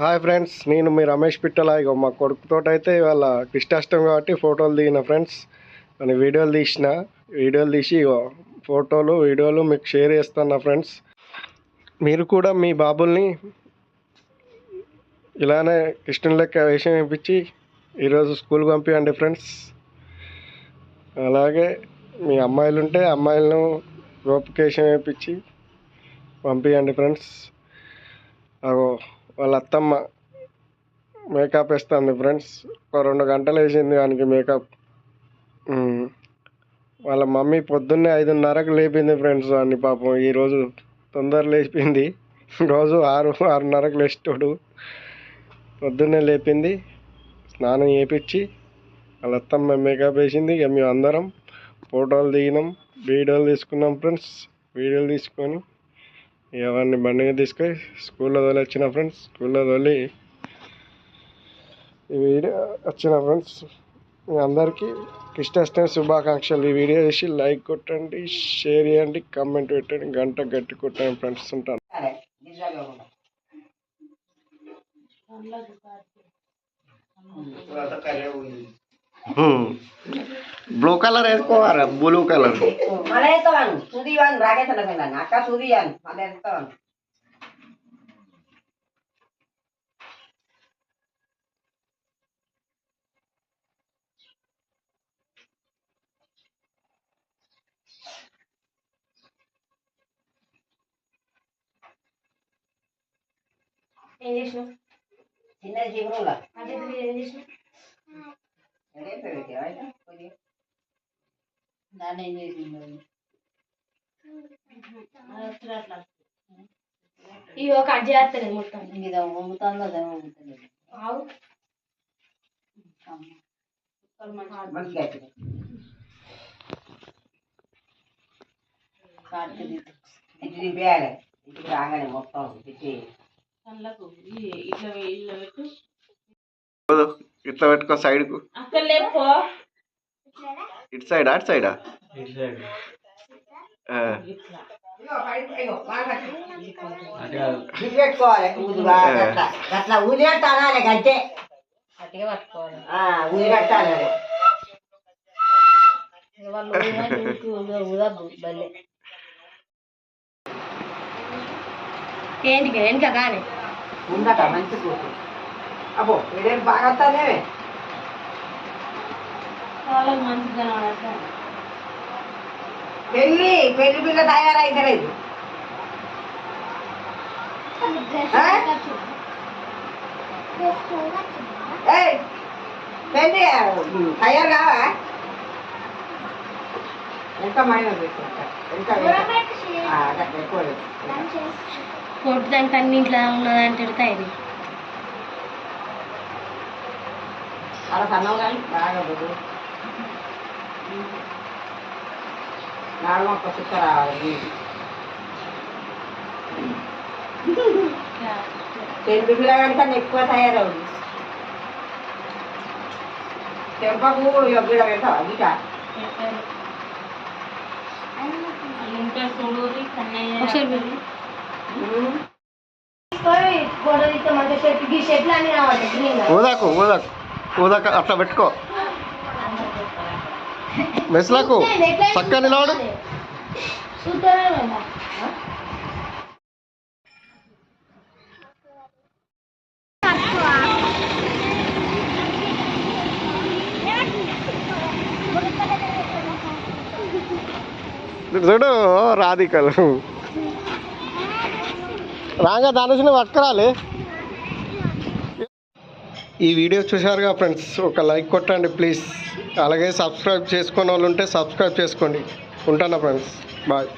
Hi friends నేను మీ రమేష్ పిట్టల. ఇగో మా కొడుకుతో అయితే ఇవాళ కృష్ణాష్టమి కాబట్టి ఫోటోలు దిగిన ఫ్రెండ్స్. అని వీడియోలు తీసిన వీడియోలు తీసి ఇగో ఫోటోలు వీడియోలు మీకు షేర్ చేస్తున్నా ఫ్రెండ్స్. మీరు కూడా మీ బాబుల్ని ఇలానే కృష్ణుని లెక్క వేషం వేయించి ఈరోజు స్కూల్ పంపించండి ఫ్రెండ్స్. అలాగే మీ అమ్మాయిలు ఉంటే అమ్మాయిలను గోపికేషన్ వేయించి పంపించండి ఫ్రెండ్స్. అగో వాళ్ళ అత్తమ్మ మేకప్ వేస్తుంది ఫ్రెండ్స్. ఒక రెండు గంటలు వేసింది దానికి మేకప్. వాళ్ళ మమ్మీ పొద్దున్నే ఐదున్నరకు లేపింది ఫ్రెండ్స్ వాడిని పాపం. ఈరోజు తొందర లేపింది. రోజు ఆరు ఆరున్నరకు లేచేటోడు పొద్దున్నే లేపింది. స్నానం చేపించి వాళ్ళ అత్తమ్మ మేకప్ వేసింది. ఇక మేము అందరం ఫోటోలు దిగినాం వీడియోలు తీసుకున్నాం ఫ్రెండ్స్. వీడియోలు తీసుకొని ఇక వాడిని బండిగా తీసుకొని స్కూల్లో తోలి వచ్చిన ఫ్రెండ్స్ స్కూల్లో తోలి ఈ వీడియో వచ్చిన ఫ్రెండ్స్ మీ అందరికీ కృష్ణాష్టమి శుభాకాంక్షలు ఈ వీడియో చేసి లైక్ కొట్టండి షేర్ చేయండి కమెంట్ పెట్టండి గంట గట్టి కొట్టండి ఫ్రెండ్స్ ఉంటాను બ્લુ કલર એ કોર બ્લુ કલર મને તો આન સુધી આન રાગે થને પેલા નાકા સુધી આન મને તો English no? Hindi na siguro lang. Ano yung English no? ఏం చేసినావు దాన్ని ఏం చేసింది ఇవి ఒక కట్ చేస్తలేదు మొత్తం ఇది అదే రాగానే మొత్తం కళ్ళకు ఇట్లా ఇట్లా పెట్టు. ఇట్లా పెట్టుకో అక్కడ లేపో ఇటు సైడ్ అటు సైడా? అట్లా గంటే ఏంటికి వెనుక కానీ. ఉందట మంచి కూతురు. అబ్బో ఇదేం బాగా వస్తానే వాళ్ళకి మంచిగా కనబడతారు పెళ్ళి పెళ్ళి పిల్ల తయారైతలేదు? పెళ్ళి తయారు కావా? ఎంత మైన పెట్టుకుంటా? ఎంత ఆ, అట్లా ఎక్కువ కొట్టడానికి అన్ని కానీ బాగా బుద్ధు నాడు ఒక చుక్క రావాలి. పెళ్ళి పిల్లగాడి కన్నా ఎక్కువ తయారవుతుంది చెంపకు యొగ్గిడ పెడతావా గీట ఒకసారి వెళ్ళి గొడవ ఊదాక అట్లా పెట్టుకో. మెస్లకు చక్కగా నిలవడు చూడు రాధికలు. రాగా దాని పట్టుకురాలి. ఈ వీడియో చూశారుగా ఫ్రెండ్స్ ఒక లైక్ కొట్టండి ప్లీజ్. అలాగే సబ్స్క్రైబ్ చేసుకునే వాళ్ళు ఉంటే సబ్స్క్రైబ్ చేసుకోండి. ఉంటాను ఫ్రెండ్స్? బాయ్.